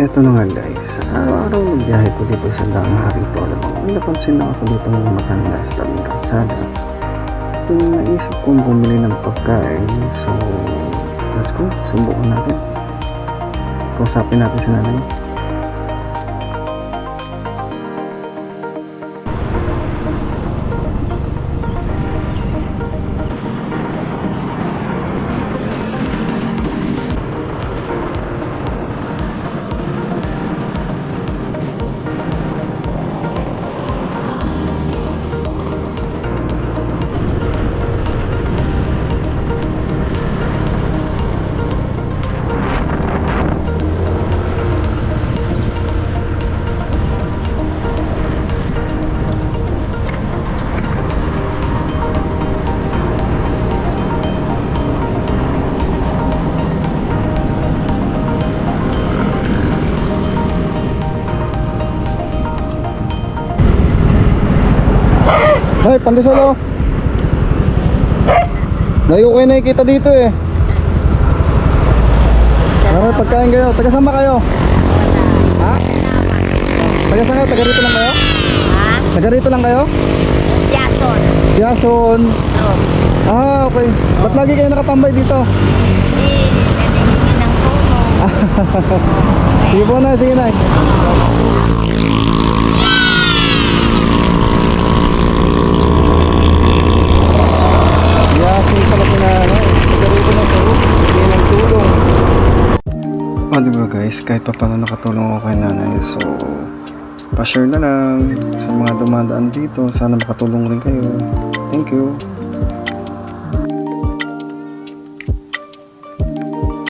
Ito na nga guys, araw-araw biyahe ko dito sa. Alam mo, may napansin na ako dito ng maganda sa tabing kalsada. Kung naisip kong bumili ng pagkain, so let's go, subukan natin. Kausapin natin si nanay. Hoy, pandesal oh. Layo kayo nakikita dito eh. Marami pagkain kayo. Taga saan ba kayo? Ha? Taga saan kayo? Taga rito lang kayo? Ha? Taga rito lang kayo? Yason. Yason. Oh. Ah, okay. Ba't lagi kayo nakatambay dito? Hindi, naningin ng tulong. Sige po na, sige na. Yasin pala si nanay. Taga rito lang kayo. Hindi ng tulong. Oh, diba guys, kahit pa paano nakatulong ako kay nanay. So, pa-share na lang sa mga dumadaan dito. Sana makatulong rin kayo. Thank you.